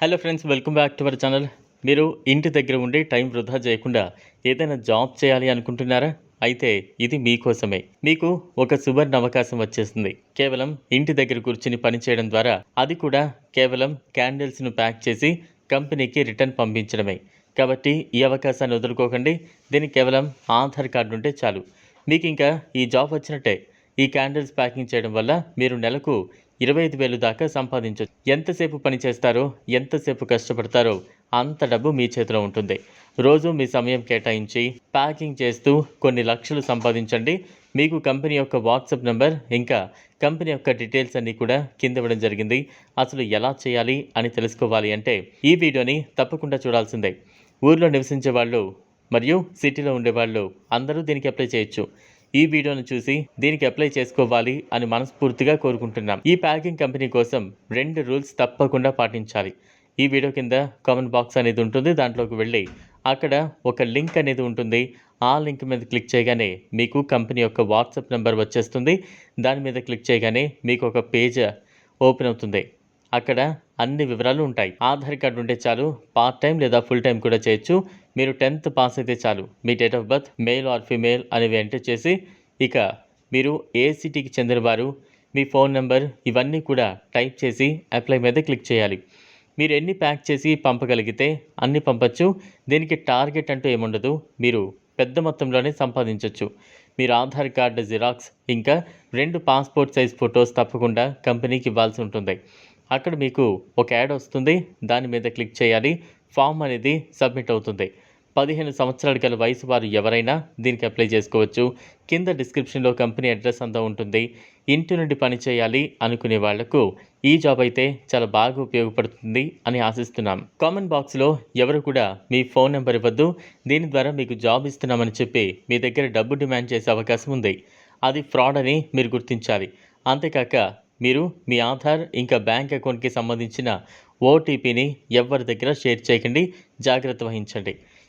Hello friends welcome back to our channel మీరు ఇంటి దగ్గర ఉండి టైం వృధా చేయకుండా ఏదైనా జాబ్ చేయాలి అనుకుంటున్నారా? అయితే ఇది మీకోసమే. మీకు ఒక సువర్ణ అవకాశం వచ్చేస్తుంది. కేవలం ఇంటి దగ్గర కూర్చుని పని చేయడం ద్వారా అది కూడా కేవలం క్యాండిల్స్ను ప్యాక్ చేసి కంపెనీకి రిటర్న్ పంపించడమే. కాబట్టి ఈ అవకాశాన్ని వదులుకోకండి. దీనికి కేవలం ఆధార్ కార్డు ఉంటే చాలు. మీకు ఇంకా ఈ జాబ్ వచ్చినట్టే ఈ క్యాండిల్స్ ప్యాకింగ్ చేయడం వల్ల మీరు నెలకు ఇరవై ఐదు వేలు దాకా సంపాదించవచ్చు ఎంతసేపు పని చేస్తారో ఎంతసేపు కష్టపడతారో అంత డబ్బు మీ చేతిలో ఉంటుంది. రోజు మీ సమయం కేటాయించి ప్యాకింగ్ చేస్తూ కొన్ని లక్షలు సంపాదించండి. మీకు కంపెనీ యొక్క వాట్సాప్ నెంబర్ ఇంకా కంపెనీ యొక్క డీటెయిల్స్ అన్నీ కూడా కింద ఇవ్వడం జరిగింది. అసలు ఎలా చేయాలి అని తెలుసుకోవాలి అంటే ఈ వీడియోని తప్పకుండా చూడాల్సిందే. ఊర్లో నివసించే వాళ్ళు మరియు సిటీలో ఉండేవాళ్ళు అందరూ దీనికి అప్లై చేయొచ్చు. ఈ వీడియోను చూసి దీనికి అప్లై చేసుకోవాలి అని మనస్ఫూర్తిగా కోరుకుంటున్నాం. ఈ ప్యాకింగ్ కంపెనీ కోసం రెండు రూల్స్ తప్పకుండా పాటించాలి. ఈ వీడియో కింద కామెంట్ బాక్స్ అనేది ఉంటుంది. దాంట్లోకి వెళ్ళి అక్కడ ఒక లింక్ అనేది ఉంటుంది. ఆ లింక్ మీద క్లిక్ చేయగానే మీకు కంపెనీ యొక్క వాట్సాప్ నెంబర్ వచ్చేస్తుంది. దాని మీద క్లిక్ చేయగానే మీకు ఒక పేజ్ ఓపెన్ అవుతుంది. అక్కడ అన్ని వివరాలు ఉంటాయి. ఆధార్ కార్డు ఉంటే చాలు పార్ట్ టైం లేదా ఫుల్ టైం కూడా చేయొచ్చు. మీరు టెన్త్ పాస్ అయితే చాలు. మీ date of birth male or female అనేవి ఎంటర్ చేసి ఇక మీరు ఏ సిటీకి చెందినవారు మీ ఫోన్ నెంబర్ ఇవన్నీ కూడా టైప్ చేసి అప్లై మీద క్లిక్ చేయాలి. మీరు ఎన్ని ప్యాక్ చేసి పంపగలిగితే అన్ని పంపచ్చు. దీనికి టార్గెట్ అంటూ ఏముండదు. మీరు పెద్ద మొత్తంలోనే సంపాదించవచ్చు మీరు ఆధార్ కార్డు జిరాక్స్ ఇంకా రెండు పాస్పోర్ట్ సైజ్ ఫొటోస్ తప్పకుండా కంపెనీకి ఇవ్వాల్సి ఉంటుంది. అక్కడ మీకు ఒక యాడ్ వస్తుంది. దాని మీద క్లిక్ చేయాలి. ఫామ్ అనేది సబ్మిట్ అవుతుంది. పదిహేను సంవత్సరాలు గల వయసు వారు ఎవరైనా దీనికి అప్లై చేసుకోవచ్చు. కింద డిస్క్రిప్షన్లో కంపెనీ అడ్రస్ అంతా ఉంటుంది. ఇంటి నుండి పని చేయాలి అనుకునే వాళ్ళకు ఈ జాబ్ అయితే చాలా బాగా ఉపయోగపడుతుంది అని ఆశిస్తున్నాం. కామెంట్ బాక్స్లో ఎవరు కూడా మీ ఫోన్ నెంబర్ ఇవ్వద్దు. దీని ద్వారా మీకు జాబ్ ఇస్తున్నామని చెప్పి మీ దగ్గర డబ్బు డిమాండ్ చేసే అవకాశం ఉంది. అది ఫ్రాడ్ అని మీరు గుర్తించాలి. అంతేకాక మీరు మీ ఆధార్ ఇంకా బ్యాంక్ అకౌంట్కి సంబంధించిన ఓటీపీని ఎవరి దగ్గర షేర్ చేయకండి. జాగ్రత్త వహించండి.